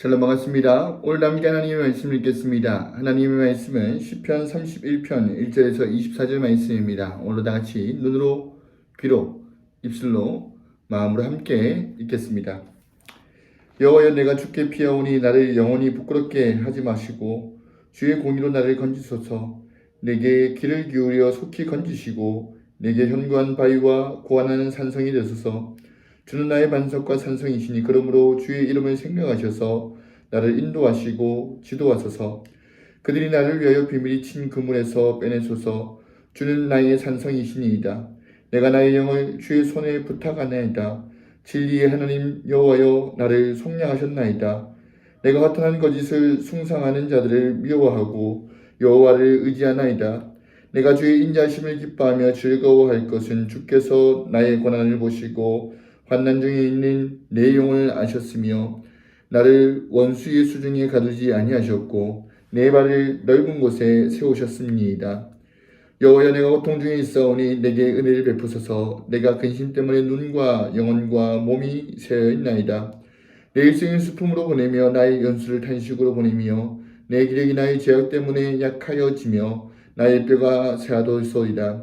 샬롬 반갑습니다. 오늘 함께 하나님의 말씀을 읽겠습니다. 하나님의 말씀은 시편 31편 1절에서 24절 말씀입니다. 오늘 다 같이 눈으로 귀로 입술로 마음으로 함께 읽겠습니다. 여호와여 내가 주께 피하오니 나를 영원히 부끄럽게 하지 마시고 주의 공의로 나를 건지소서 내게 귀를 기울여 속히 건지시고 내게 현관 바위와 고안하는 산성이 되소서 주는 나의 반석과 산성이시니 그러므로 주의 이름을 생각하셔서 나를 인도하시고 지도하소서. 그들이 나를 위하여 비밀이 친 그물에서 빼내소서. 주는 나의 산성이시니이다. 내가 나의 영을 주의 손에 부탁하나이다. 진리의 하나님 여호와여 나를 속량하셨나이다. 내가 허탄한 거짓을 숭상하는 자들을 미워하고 여호와를 의지하나이다. 내가 주의 인자심을 기뻐하며 즐거워할 것은 주께서 나의 고난을 보시고 환난 중에 있는 내 영을 아셨으며 나를 원수의 수중에 가두지 아니하셨고 내 발을 넓은 곳에 세우셨습니다. 여호와여 내가 고통 중에 있사오니 내게 은혜를 베푸소서 내가 근심 때문에 눈과 영혼과 몸이 새어 있나이다. 내 일생을 수품으로 보내며 나의 연수를 탄식으로 보내며 내 기력이 나의 죄악 때문에 약하여지며 나의 뼈가 새하도소이다.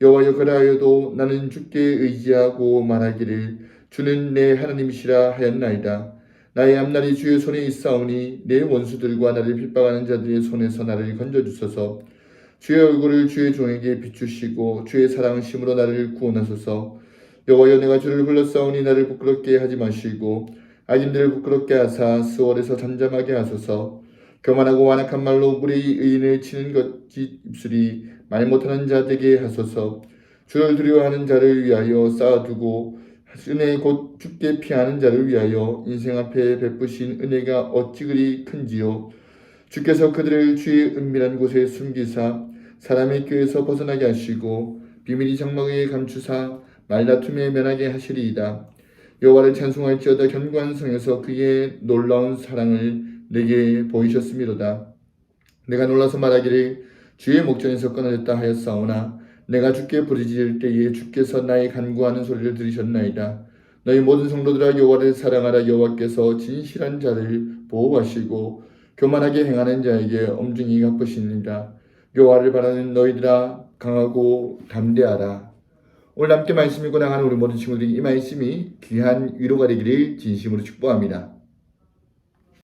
여호와여 그라하여도 나는 주께 의지하고 말하기를 주는 내 하나님이시라 하였나이다. 나의 앞날이 주의 손에 있사오니 내 원수들과 나를 핍박하는 자들의 손에서 나를 건져주소서. 주의 얼굴을 주의 종에게 비추시고 주의 사랑심으로 나를 구원하소서. 여호와여 내가 주를 불렀사오니 나를 부끄럽게 하지 마시고 악인들을 부끄럽게 하사 스월에서 잠잠하게 하소서. 교만하고 완악한 말로 무리의 의인을 치는 것이 입술이 말 못하는 자 되게 하소서. 주를 두려워하는 자를 위하여 쌓아두고 은혜 곧 죽게 피하는 자를 위하여 인생 앞에 베푸신 은혜가 어찌 그리 큰지요. 주께서 그들을 주의 은밀한 곳에 숨기사 사람의 꾀에서 벗어나게 하시고 비밀이 장막에 감추사 말다툼에 면하게 하시리이다. 여호와를 찬송할지어다 견고한 성에서 그의 놀라운 사랑을 내게 보이셨음이로다. 내가 놀라서 말하기를 주의 목전에서 끊어졌다 하였사오나 내가 주께 부르짖을 때에 주께서 나의 간구하는 소리를 들으셨나이다. 너희 모든 성도들아 여호와를 사랑하라 여호와께서 진실한 자를 보호하시고 교만하게 행하는 자에게 엄중히 갚으시니라. 여호와를 바라는 너희들아 강하고 담대하라. 오늘 함께 말씀 읽고 나가는 우리 모든 친구들이 이 말씀이 귀한 위로가 되기를 진심으로 축복합니다.